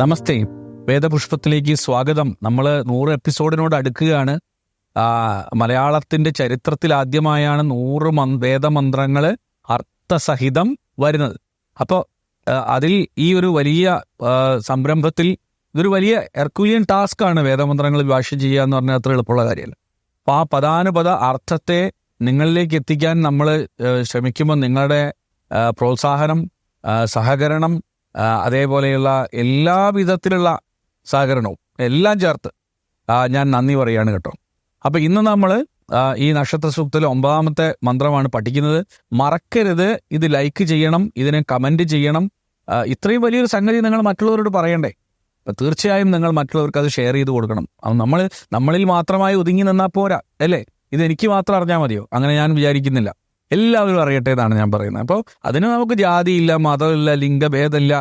നമസ്തേ. വേദപുഷ്പത്തിലേക്ക് സ്വാഗതം. നമ്മൾ നൂറ് എപ്പിസോഡിനോട് അടുക്കുകയാണ്. മലയാളത്തിന്റെ ചരിത്രത്തിൽ ആദ്യമായാണ് നൂറ് മന് വേദമന്ത്രങ്ങൾ അർത്ഥസഹിതം വരുന്നത്. അപ്പോൾ അതിൽ ഈ ഒരു വലിയ സംരംഭത്തിൽ ഇതൊരു വലിയ എർക്കുലിയൻ ടാസ്ക് ആണ് വേദമന്ത്രങ്ങൾ ഭാഷ്യം ചെയ്യുക എന്ന് പറഞ്ഞാൽ അത്ര എളുപ്പമുള്ള കാര്യമല്ല. അപ്പോൾ ആ പദാനുപത അർത്ഥത്തെ നിങ്ങളിലേക്ക് എത്തിക്കാൻ നമ്മൾ ശ്രമിക്കുമ്പോൾ നിങ്ങളുടെ പ്രോത്സാഹനം സഹകരണം അതേപോലെയുള്ള എല്ലാ വിധത്തിലുള്ള സഹകരണവും എല്ലാം ചേർത്ത് ഞാൻ നന്ദി പറയാണ് കേട്ടോ. അപ്പോൾ ഇന്ന് നമ്മൾ ഈ നക്ഷത്ര സൂക്തത്തിലെ ഒമ്പതാമത്തെ മന്ത്രമാണ് പഠിക്കുന്നത്. മറക്കരുത് ഇത് ലൈക്ക് ചെയ്യണം ഇതിനെ കമന്റ് ചെയ്യണം. ഇത്രയും വലിയൊരു സംഗതി നിങ്ങൾ മറ്റുള്ളവരോട് പറയണ്ടേ? അപ്പം തീർച്ചയായും നിങ്ങൾ മറ്റുള്ളവർക്ക് അത് ഷെയർ ചെയ്ത് കൊടുക്കണം. അപ്പം നമ്മൾ നമ്മളിൽ മാത്രമായി ഒതുങ്ങി നിന്നാൽ പോരാ അല്ലേ? ഇത് എനിക്ക് മാത്രം അറിഞ്ഞാൽ മതിയോ? അങ്ങനെ ഞാൻ വിചാരിക്കുന്നില്ല. എല്ലാവരും അറിയട്ടെ എന്നാണ് ഞാൻ പറയുന്നത്. അപ്പോൾ അതിന് നമുക്ക് ജാതിയില്ല മതമില്ല ലിംഗഭേദമില്ല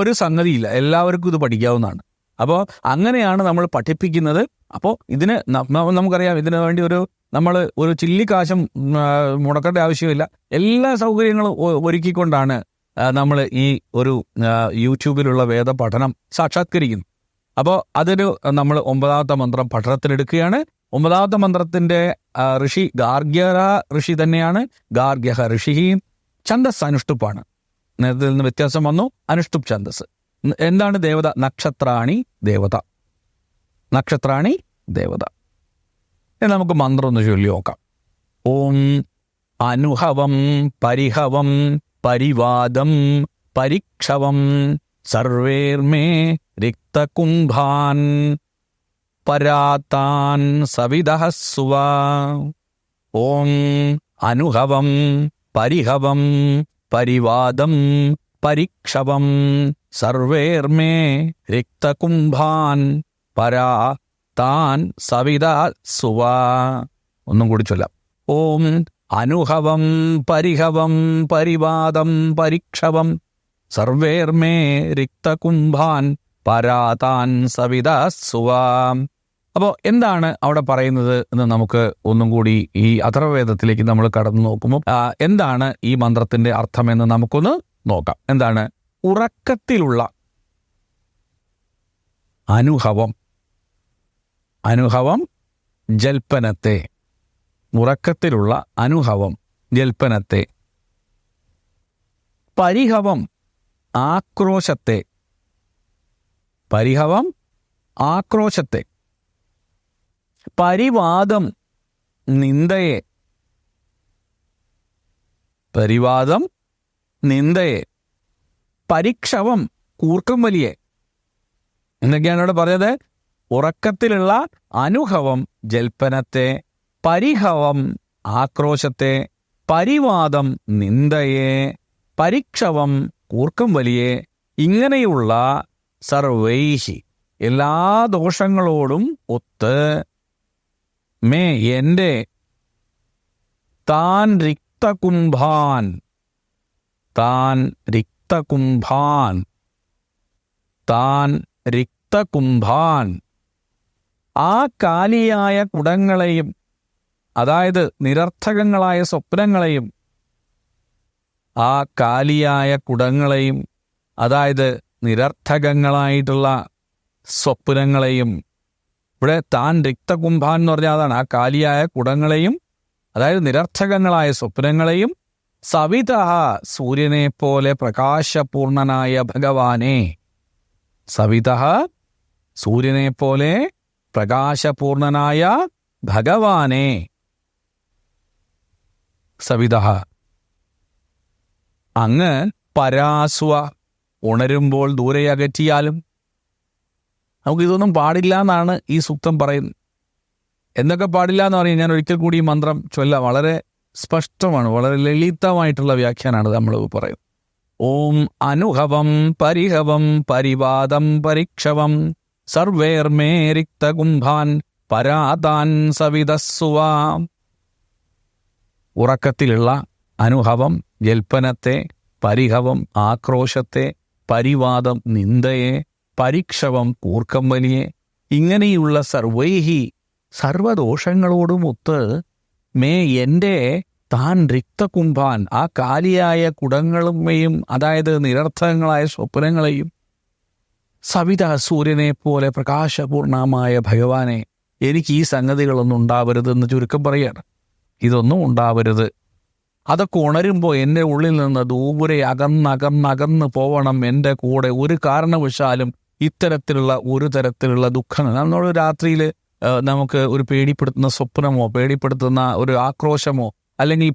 ഒരു സംഗതിയില്ല. എല്ലാവർക്കും ഇത് പഠിക്കാവുന്നതാണ്. അപ്പോൾ അങ്ങനെയാണ് നമ്മൾ പഠിപ്പിക്കുന്നത്. അപ്പോൾ ഇതിന് നമുക്കറിയാം ഇതിനു വേണ്ടി ഒരു നമ്മൾ ഒരു ചില്ലിക്കാശം മുടക്കേണ്ട ആവശ്യമില്ല. എല്ലാ സൗകര്യങ്ങളും ഒരുക്കിക്കൊണ്ടാണ് നമ്മൾ ഈ ഒരു യൂട്യൂബിലുള്ള വേദ പഠനം സാക്ഷാത്കരിക്കുന്നത്. അപ്പോൾ അതൊരു നമ്മൾ ഒമ്പതാമത്തെ മന്ത്രം പഠനത്തിലെടുക്കുകയാണ്. ഒമ്പതാമത്തെ മന്ത്രത്തിന്റെ ഋഷി ഗാർഗ്യര ഋഷി തന്നെയാണ്. ഗാർഗ്യഹ ഋഷി ഛന്ദസ് അനുഷ്ടുപ്പാണ്. നേരത്തിൽ നിന്ന് വ്യത്യാസം വന്നു. അനുഷ്ടുപ് ഛന്ദസ്. എന്താണ് ദേവത? നക്ഷത്രാണി ദേവത. നക്ഷത്രാണി ദേവത. നമുക്ക് മന്ത്രം ഒന്ന് ചൊല്ലി നോക്കാം. ഓം അനുഹവം പരിഹവം പരിവാദം പരിക്ഷവം സർവേർമേ റിക്തകുംഭാൻ പരാത്താൻ സവിതഃ സുവ ഓം അനുഹവം പരിഹവം പരിവാദം പരിക്ഷവം സർവേർമേ രക്തകുംഭാൻ പരാ താൻ സവിത സുവ ഒന്നും കൂടി ചൊല്ലാം. ഓം അനുഹവം പരിഹവം പരിവാദം പരിക്ഷവം സർവേർമേ റിക്തകുംഭാൻ പരാതാൻ സവിത സുവാം അപ്പോൾ എന്താണ് അവിടെ പറയുന്നത് എന്ന് നമുക്ക് ഒന്നും കൂടി ഈ അഥർവവേദത്തിലേക്ക് നമ്മൾ കടന്നു നോക്കുമ്പോൾ എന്താണ് ഈ മന്ത്രത്തിന്റെ അർത്ഥമെന്ന് നമുക്കൊന്ന് നോക്കാം. എന്താണ്? ഉറക്കത്തിലുള്ള അനുഭവം. അനുഭവം ജൽപ്പനത്തെ. ഉറക്കത്തിലുള്ള അനുഭവം ജൽപ്പനത്തെ. പരിഹവം ആക്രോശത്തെ. പരിഹവം ആക്രോശത്തെ. പരിവാദം നിന്ദയെ. പരിവാദം നിന്ദയെ. പരിക്ഷവം കൂർക്കം വലിയെ എന്തൊക്കെയാണ് ഇവിടെ പറഞ്ഞത്? ഉറക്കത്തിലുള്ള അനുഭവം ജൽപ്പനത്തെ. പരിഹവം ആക്രോശത്തെ. പരിവാദം നിന്ദയെ. പരിക്ഷവം കൂർക്കം വലിയെ ഇങ്ങനെയുള്ള സർവൈഹി എല്ലാ ദോഷങ്ങളോടും ഒത്ത് മേ എന്റെ താൻ രിക്തകുംഭാൻ താൻ രിക്തകുംഭാൻ താൻ രിക്തകുംഭാൻ. ആ കാലിയായ കുടങ്ങളെയും അതായത് നിരർത്ഥകങ്ങളായ സ്വപ്നങ്ങളെയും ആ കാലിയായ കുടങ്ങളെയും അതായത് നിരർത്ഥകങ്ങളായിട്ടുള്ള സ്വപ്നങ്ങളെയും ഇവിടെ താൻ രക്തകുംഭാൻ എന്ന് പറഞ്ഞാൽ അതാണ് ആ കാലിയായ കുടങ്ങളെയും അതായത് നിരർത്ഥകങ്ങളായ സ്വപ്നങ്ങളെയും സവിത സൂര്യനെ പോലെ പ്രകാശപൂർണനായ ഭഗവാനെ സവിത സൂര്യനെ പോലെ പ്രകാശപൂർണനായ ഭഗവാനെ സവിത അങ്ങ് പരാസ്വ ഉണരുമ്പോൾ ദൂരെ അകറ്റിയാലും നമുക്ക് ഇതൊന്നും പാടില്ല എന്നാണ് ഈ സൂക്തം പറയുന്നത്. എന്തൊക്കെ പാടില്ല എന്ന് പറയും ഞാൻ ഒരിക്കൽ കൂടി ഈ മന്ത്രം ചൊല്ല വളരെ സ്പഷ്ടമാണ് വളരെ ലളിതമായിട്ടുള്ള വ്യാഖ്യാനാണ് നമ്മൾ പറയുന്നത് ഓം അനുഹവം പരിഹവം പരിവാദം പരിക്ഷവം സർവേർമേ റിക്തകുംഭാൻ പരാതാൻ സവിതസ്സുവാ. ഉറക്കത്തിലുള്ള അനുഭവം ജൽപ്പനത്തെ പരിഹവം ആക്രോശത്തെ പരിവാദം നിന്ദയെ പരിക്ഷവം കൂർക്കം വലിയെ ഇങ്ങനെയുള്ള സർവൈഹി സർവദോഷങ്ങളോടുമൊത്ത് മേ എന്റെ താൻ രക്തകുംഭാൻ ആ കാലിയായ കുടങ്ങളുമെയും അതായത് നിരർത്ഥകങ്ങളായ സ്വപ്നങ്ങളെയും സവിത സൂര്യനെ പോലെ പ്രകാശപൂർണമായ ഭഗവാനെ എനിക്ക് ഈ സംഗതികളൊന്നും ഉണ്ടാവരുതെന്ന് ചുരുക്കം പറയാണ്. ഇതൊന്നും ഉണ്ടാവരുത്. അതൊക്കെ ഉണരുമ്പോൾ എന്റെ ഉള്ളിൽ നിന്ന് ദൂരെ അകന്നകന്നകന്ന് പോവണം എന്റെ കൂടെ ഒരു കാരണവശാലും ഇത്തരത്തിലുള്ള ഒരു തരത്തിലുള്ള ദുഃഖങ്ങൾ നമ്മൾ രാത്രിയിൽ നമുക്ക് ഒരു പേടിപ്പെടുത്തുന്ന സ്വപ്നമോ പേടിപ്പെടുത്തുന്ന ഒരു ആക്രോശമോ അല്ലെങ്കിൽ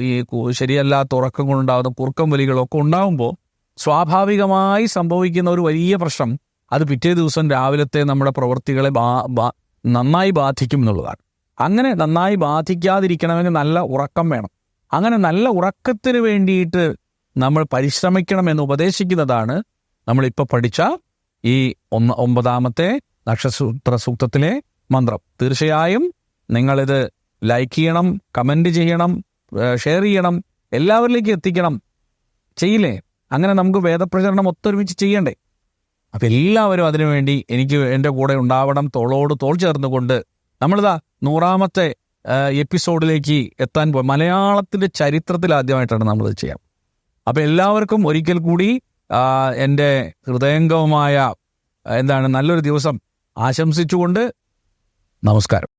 ഈ ശരിയല്ലാത്ത ഉറക്കം കൊണ്ടുണ്ടാകുന്ന കുറുക്കം വലികളോ ഒക്കെ ഉണ്ടാകുമ്പോൾ സ്വാഭാവികമായി സംഭവിക്കുന്ന ഒരു വലിയ പ്രശ്നം അത് പിറ്റേ ദിവസം രാവിലത്തെ നമ്മുടെ പ്രവൃത്തികളെ നന്നായി ബാധിക്കും എന്നുള്ളതാണ്. അങ്ങനെ നന്നായി ബാധിക്കാതിരിക്കണമെങ്കിൽ നല്ല ഉറക്കം വേണം. അങ്ങനെ നല്ല ഉറക്കത്തിന് വേണ്ടിയിട്ട് നമ്മൾ പരിശ്രമിക്കണം എന്ന് ഉപദേശിക്കുന്നതാണ് നമ്മളിപ്പോൾ പഠിച്ച ഈ ഒന്ന് ഒമ്പതാമത്തെ നക്ഷസൂത്ര സൂക്തത്തിലെ മന്ത്രം. തീർച്ചയായും നിങ്ങളിത് ലൈക്ക് ചെയ്യണം കമന്റ് ചെയ്യണം ഷെയർ ചെയ്യണം എല്ലാവരിലേക്കും എത്തിക്കണം. ചെയ്യില്ലേ? അങ്ങനെ നമുക്ക് വേദപ്രചരണം ഒത്തൊരുമിച്ച് ചെയ്യണ്ടേ? അപ്പം എല്ലാവരും അതിനുവേണ്ടി എനിക്ക് എന്റെ കൂടെ ഉണ്ടാവണം തോളോട് തോൾ ചേർന്നുകൊണ്ട് നമ്മളിതാ നൂറാമത്തെ എപ്പിസോഡിലേക്ക് എത്താൻ പോ മലയാളത്തിന്റെ ചരിത്രത്തിൽ ആദ്യമായിട്ടാണ് നമ്മളിത് ചെയ്യാം. അപ്പം എല്ലാവർക്കും ഒരിക്കൽ കൂടി എന്റെ ഹൃദയംഗവുമായ എന്താണ് നല്ലൊരു ദിവസം ആശംസിച്ചുകൊണ്ട് നമസ്കാരം.